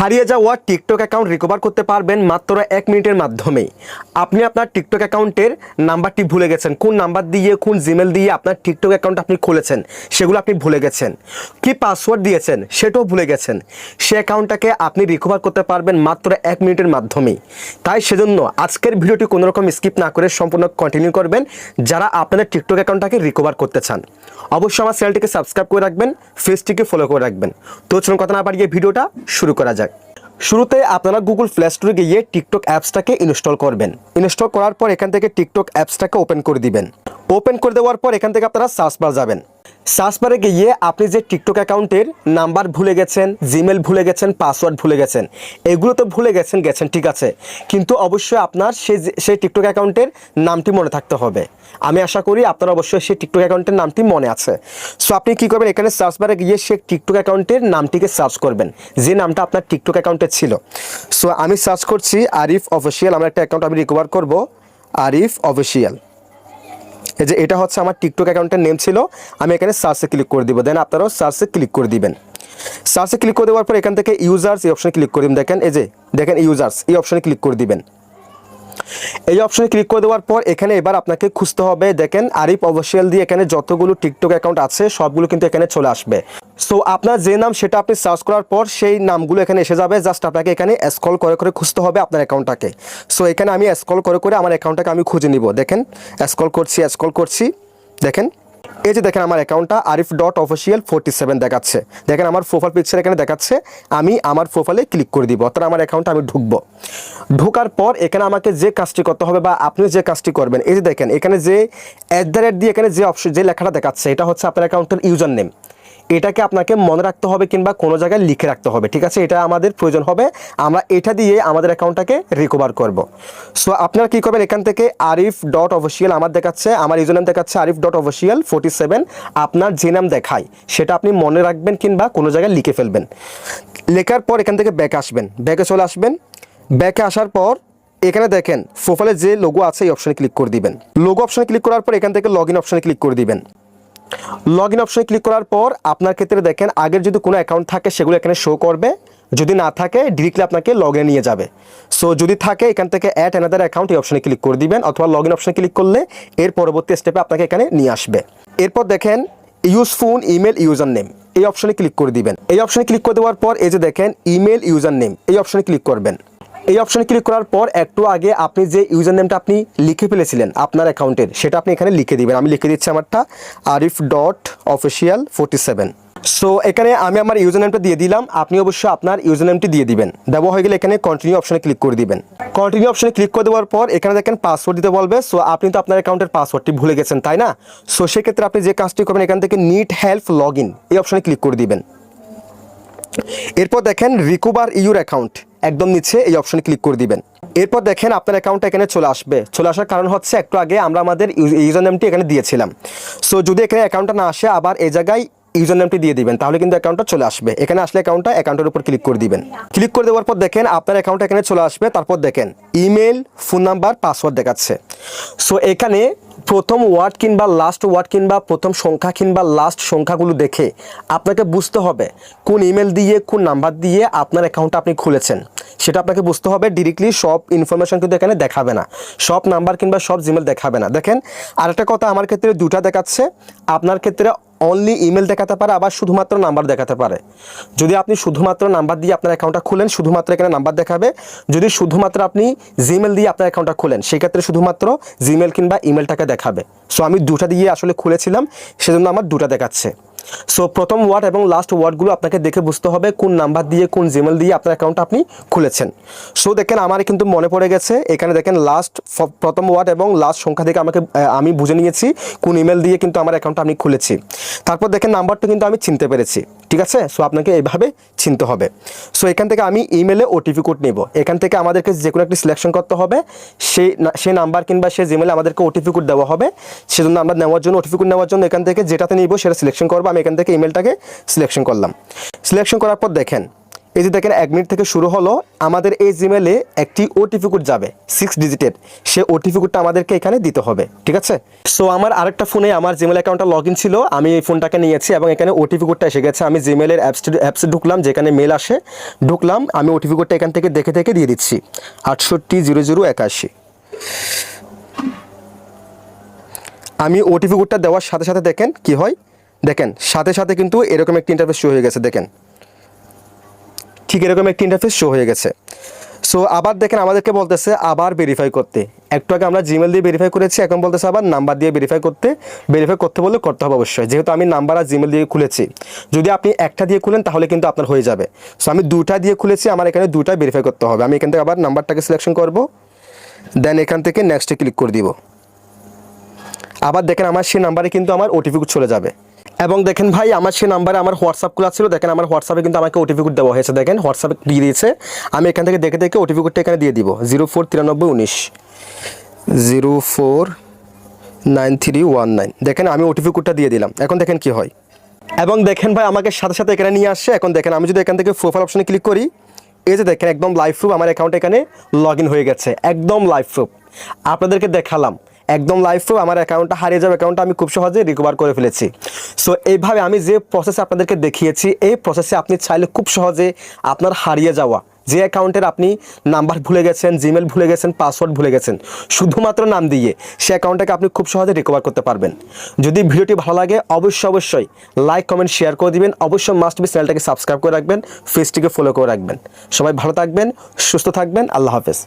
হারিয়ে যাওয়া TikTok account recover করতে পারবেন মাত্র এক মিনিটের মাধ্যমে আপনি আপনার টিকটক অ্যাকাউন্টের নাম্বারটি ভুলে গেছেন। কোন নাম্বার দিয়ে, কোন জিমেল দিয়ে আপনার টিকটক অ্যাকাউন্ট আপনি খুলেছেন, সেগুলো আপনি ভুলে গেছেন। কি পাসওয়ার্ড দিয়েছেন, সেটাও ভুলে গেছেন। সে অ্যাকাউন্টটাকে আপনি রিকভার করতে পারবেন মাত্র এক মিনিটের মাধ্যমেই। তাই সেজন্য আজকের ভিডিওটি কোনো রকম স্কিপ না করে সম্পূর্ণ কন্টিনিউ করবেন, যারা আপনাদের টিকটক অ্যাকাউন্টটাকে রিকভার করতে চান। অবশ্যই আমার চ্যানেলটিকে সাবস্ক্রাইব করে রাখবেন ফেসটিকে ফলো করে রাখবেন। তো চলুন কথা না বাড়িয়ে ভিডিওটা শুরু করা যাক। শুরুতে আপনারা গুগল প্লে স্টোরে গিয়ে টিকটক অ্যাপসটাকে ইনস্টল করবেন। ইনস্টল করার পর এখান থেকে টিকটক অ্যাপসটাকে ওপেন করে দিবেন। ওপেন করে দেওয়ার পর এখান থেকে আপনারা সার্চ বার যাবেন। সার্চ বারে গিয়ে আপনি যে টিকটক অ্যাকাউন্টের নাম্বার ভুলে গেছেন জিমেল ভুলে গেছেন, পাসওয়ার্ড ভুলে গেছেন, এগুলো তো ভুলে গেছেন গেছেন, ঠিক আছে। কিন্তু অবশ্যই আপনার সেই সেই টিকটক অ্যাকাউন্টের নামটি মনে থাকতে হবে। আমি আশা করি আপনার অবশ্যই সেই টিকটক অ্যাকাউন্টের নামটি মনে আছে। সো আপনি কী করবেন? এখানে সার্চ বারে গিয়ে সেই টিকটক অ্যাকাউন্টের নামটিকে সার্চ করবেন। যে নামটা আপনার টিকটক অ্যাকাউন্টে ছিল। সো আমি সার্চ করছি আরিফ অফিসিয়াল, আমার একটা অ্যাকাউন্ট আমি রিকভার করব। আরিফ অফিসিয়াল। এই যে এটা হচ্ছে আমার টিকটক অ্যাকাউন্টের নেম ছিল। আমি এখানে সার্চে ক্লিক করে দিব। দেন আপনারাও সার্চে ক্লিক করে দিবেন। সার্চে ক্লিক করে দেওয়ার পর এখান থেকে ইউজার্স এই অপশনে ক্লিক করে দিবেন। দেখেন, এই যে, দেখেন ইউজার্স এই অপশানে ক্লিক করে দিবেন। এই অপশনে ক্লিক করে দেওয়ার পর এখানে এবার আপনাকে খুঁজতে হবে, দেখেন আরিফ অফিসিয়াল দিয়ে এখানে যতগুলো টিকটক অ্যাকাউন্ট আছে, সবগুলো কিন্তু এখানে চলে আসবে। সো আপনার যে নাম সেটা আপনি সার্চ করার পর সেই নামগুলো এখানে এসে যাবে জাস্ট আপনাকে এখানে স্ক্রল করে করে খুঁজতে হবে আপনার অ্যাকাউন্টটাকে সো এখানে আমি স্ক্রল করে করে আমার অ্যাকাউন্টটাকে আমি খুঁজে নিব, দেখেন স্ক্রল করছি স্ক্রল করছি, দেখেন এই যে দেখেন আমার অ্যাকাউন্টটা Arif dot official forty seven দেখাচ্ছে। দেখেন আমার প্রোফাইল পিকচার এখানে দেখাচ্ছে, আমি আমার প্রোফাইলে ক্লিক করে দিব, অর্থাৎ আমার অ্যাকাউন্টে আমি ঢুকবো। ঢোকার পর এখানে আমাকে যে কাজটি করতে হবে বা আপনি যে কাজটি করবেন, এই যে দেখেন, এখানে যে অ্যাট দ্য রেট দিয়ে এখানে যে অপশন যে লেখাটা দেখাচ্ছে, এটা হচ্ছে আপনার অ্যাকাউন্টের ইউজার নেম এটাকে আপনাকে মনে রাখতে হবে কিংবা কোনো জায়গায় লিখে রাখতে হবে, ঠিক আছে? এটা আমাদের প্রয়োজন হবে। আমরা এটা দিয়ে আমাদের অ্যাকাউন্টটাকে রিকভার করব। সো আপনারা কী করবেন? এখান থেকে আরিফ ডট অফিসিয়াল আমার দেখাচ্ছে, আমার ইউজার দেখাচ্ছে, Arif dot official forty seven আপনার যে নাম দেখায়, সেটা আপনি মনে রাখবেন কিংবা কোনো জায়গায় লিখে ফেলবেন। লেখার পর এখান থেকে ব্যাক আসবেন। ব্যাকে চলে আসবেন। ব্যাকে আসার পর এখানে দেখেন প্রোফাইলে যে লোগো আছে, এই অপশনে ক্লিক করে দিবেন। লোগো অপশনে ক্লিক করার পর এখান থেকে লগ ইন অপশনে ক্লিক করে দিবেন। লগ ইন অপশনে ক্লিক করার পর আপনার ক্ষেত্রে দেখেন আগের যদি কোনো অ্যাকাউন্ট থাকে, সেগুলো এখানে শো করবে। যদি না থাকে ডিরেক্টলি আপনাকে লগ ইনে নিয়ে যাবে। সো যদি থাকে, এখান থেকে অ্যাড অ্যানাদার অ্যাকাউন্ট এই অপশনে ক্লিক করে দিবেন, অথবা লগ ইন অপশনে ক্লিক করলে এর পরবর্তী স্টেপে আপনাকে এখানে নিয়ে আসবে। এরপর দেখেন use phone email user name এই অপশনে ক্লিক করে দিবেন। এই অপশনে ক্লিক করে দেওয়ার পর এই যে দেখেন ইমেল ইউজার নেম এই অপশনে ক্লিক করবেন। এই অপশনে ক্লিক করার পর একটু আগে আপনি যে ইউজার নেমটা আপনি লিখে ফেলেছিলেন আপনার অ্যাকাউন্টের সেটা আপনি এখানে লিখে দিবেন। আমি লিখে দিচ্ছি আমারটা Arif dot official forty seven so এখানে আমি আমার ইউজার নেমটা দিয়ে দিলাম। আপনি অবশ্যই আপনার ইউজার নেমটি দিয়ে দিবেন। দেওয়া হয়ে গেলে এখানে কন্টিনিউ অপশনে ক্লিক করে দিবেন। কন্টিনিউ অপশনে ক্লিক করে দেওয়ার পর এখানে দেখেন পাসওয়ার্ড দিতে বলবে। সো আপনি তো আপনার অ্যাকাউন্টের পাসওয়ার্ডটি ভুলে গেছেন, তাই না? সো সেক্ষেত্রে আপনি যে কাজটি করবেন, এখান থেকে নিট হেল্প লগ এই অপশনে ক্লিক করে দিবেন। এরপর দেখেন রিকভার ইউর অ্যাকাউন্ট একদম নিচে এই অপশনে ক্লিক করে দিবেন। এরপর দেখেন আপনার অ্যাকাউন্টটা এখানে চলে আসবে। চলে আসার কারণ হচ্ছে একটু আগে আমরা আমাদের ইউজার নেমটি এখানে দিয়েছিলাম। সো যদি এখানে অ্যাকাউন্টটা না আসে, আবার এই জায়গায় ইউজার নেমটি দিয়ে দিবেন, তাহলে কিন্তু অ্যাকাউন্টটা চলে আসবে। এখানে আসলে অ্যাকাউন্টটা অ্যাকাউন্টের উপর ক্লিক করে দিবেন। ক্লিক করে দেওয়ার পর দেখেন, আপনার অ্যাকাউন্ট এখানে চলে আসবে, তারপর দেখেন ইমেল ফোন নাম্বার পাসওয়ার্ড দেখাচ্ছে। সো এখানে প্রথম ওয়ার্ড কিংবা লাস্ট ওয়ার্ড কিংবা প্রথম সংখ্যা কিংবা লাস্ট সংখ্যাগুলো দেখে আপনাকে বুঝতে হবে কোন ইমেল দিয়ে, কোন নাম্বার দিয়ে আপনার অ্যাকাউন্টটা আপনি খুলেছেন। সেটা আপনাকে বুঝতে হবে ডিরেক্টলি সব ইনফরমেশন কিন্তু এখানে দেখাবে না। সব নাম্বার কিংবা সব জিমেল দেখাবে না। দেখেন, আরেকটা কথা আমার ক্ষেত্রে দুটা দেখাচ্ছে। আপনার ক্ষেত্রে অনলি ইমেল দেখাতে পারে, আবার শুধুমাত্র নাম্বার দেখাতে পারে। যদি আপনি শুধুমাত্র নাম্বার দিয়ে আপনার অ্যাকাউন্টটা খুলেন, শুধুমাত্র এখানে নাম্বার দেখাবে। যদি শুধুমাত্র আপনি জিমেল দিয়ে আপনার অ্যাকাউন্টটা খুলেন, সেক্ষেত্রে শুধুমাত্র জিমেল কিংবা ইমেলটাকে দেখাবে। সো আমি দুটা দিয়ে আসলে খুলেছিলাম, সেজন্য আমার দুটা দেখাচ্ছে। সো প্রথম ওয়ার্ড এবং লাস্ট ওয়ার্ডগুলো আপনাকে দেখে বুঝতে হবে কোন নাম্বার দিয়ে, কোন জিমেল দিয়ে আপনার অ্যাকাউন্ট আপনি খুলেছেন। সো দেখেন আমার কিন্তু মনে পড়ে গেছে, এখানে দেখেন লাস্ট প্রথম ওয়ার্ড এবং লাস্ট সংখ্যা থেকে আমাকে আমি বুঝে নিয়েছি কোন ইমেল দিয়ে কিন্তু আমার অ্যাকাউন্টটা আমি খুলেছি। তারপর দেখেন নাম্বারটা কিন্তু আমি চিনতে পেরেছি। ঠিক আছে? সো আপনাকে এইভাবে চিনতে হবে। সো এখান থেকে আমি ইমেলে ওটিপি কোড নেব। এখান থেকে আমাদেরকে যে কোনো একটি সিলেকশন করতে হবে। সেই সেই নাম্বার কিংবা সেই জিমেলে আমাদেরকে ওটিপি কোড দেওয়া হবে। সেজন্য আমরা নেওয়ার জন্য ওটিপি কোড নেওয়ার জন্য এখান থেকে যেটাতে নিব সেটা সিলেকশন করব। আমি এখান থেকে ইমেলটাকে সিলেকশন করলাম। সিলেকশন করার পর দেখেন এই যে দেখেন, এক মিনিট থেকে শুরু হলো, আমাদের এই জিমেলে একটি ওটিপি কোড যাবে সিক্স ডিজিটের সে ওটিপি কোডটা আমাদেরকে এখানে দিতে হবে, ঠিক আছে? সো আমার আরেকটা ফোনে আমার জিমেল অ্যাকাউন্টটা লগ ইন ছিল, আমি এই ফোনটাকে নিয়েছি এবং এখানে ওটিপি কোডটা এসে গেছে। আমি জিমেলের অ্যাপস অ্যাপসে ঢুকলাম, যেখানে মেল আসে, ঢুকলাম, আমি ওটিপি কোডটা এখান থেকে দেখে দেখে দিয়ে দিচ্ছি। আটষট্টি জিরো জিরো একাশি। আমি ওটিপি কোডটা দেওয়ার সাথে সাথে দেখেন কি হয়? দেখেন, সাথে সাথে কিন্তু এরকম একটি ইন্টারফেস শো হয়ে গেছে, দেখেন। ঠিক এরকম একটি ইন্টারফেস শো হয়ে গেছে। সো আবার দেখেন আমাদেরকে বলতেছে আবার ভেরিফাই করতে। একটু আগে আমরা জিমেল দিয়ে ভেরিফাই করেছি, এখন বলতেছে আবার নাম্বার দিয়ে ভেরিফাই করতে। ভেরিফাই করতে বললে করতে হবে অবশ্যই, যেহেতু আমি নাম্বার আর জিমেল দিয়ে খুলেছি। যদি আপনি একটা দিয়ে খুলেন, তাহলে কিন্তু আপনার হয়ে যাবে। সো আমি দুটা দিয়ে খুলেছি, আমার এখানে দুটা ভেরিফাই করতে হবে। আমি এখান থেকে আবার নাম্বারটাকে সিলেকশন করব দেন এখান থেকে নেক্সটে ক্লিক করে দিব। আবার দেখেন আমার সেই নাম্বারে কিন্তু আমার ওটিপি চলে যাবে। এবং দেখেন ভাই, আমার সেই নাম্বারে আমার হোয়াটসঅ্যাপ খোলা ছিল। দেখেন আমার হোয়াটসঅ্যাপে কিন্তু আমাকে ওটিপি কোড দেওয়া হয়েছে। দেখেন হোয়াটসঅ্যাপে দিয়ে দিয়েছে। আমি এখান থেকে দেখে দেখে ওটিপি কোডটা এখানে দিয়ে দিব। জিরো ফোর তিরানব্বই উনিশ zero four nine three one nine দেখেন আমি ওটিপি কোডটা দিয়ে দিলাম। এখন দেখেন কি হয়। এবং দেখেন ভাই, আমাকে সাথে সাথে এখানে নিয়ে আসছে। এখন দেখেন, আমি যদি এখান থেকে প্রোফাইল অপশনে ক্লিক করি, এই যে দেখেন, একদম লাইভ প্রুফ আমার অ্যাকাউন্ট এখানে লগ হয়ে গেছে। একদম লাইভ প্রুফ আপনাদেরকে দেখালাম। একদম লাইভ প্রুফ আমার অ্যাকাউন্টটা হারিয়ে যাবে অ্যাকাউন্টটা আমি খুব সহজে রিকভার করে ফেলেছি। সো এইভাবে আমি যে প্রসেসে আপনাদেরকে দেখিয়েছি, এই প্রসেসে আপনি চাইলে খুব সহজে আপনার হারিয়ে যাওয়া, যে অ্যাকাউন্টের আপনি নাম্বার ভুলে গেছেন জিমেল ভুলে গেছেন পাসওয়ার্ড ভুলে গেছেন, শুধুমাত্র নাম দিয়ে সে অ্যাকাউন্টটাকে আপনি খুব সহজে রিকভার করতে পারবেন। যদি ভিডিওটি ভালো লাগে, অবশ্যই অবশ্যই লাইক কমেন্ট শেয়ার করে দিবেন। অবশ্যই মাস্ট বি চ্যানেলটাকে সাবস্ক্রাইব করে রাখবেন ফেসটিকে ফলো করে রাখবেন। সবাই ভালো থাকবেন, সুস্থ থাকবেন, আল্লাহ হাফেজ।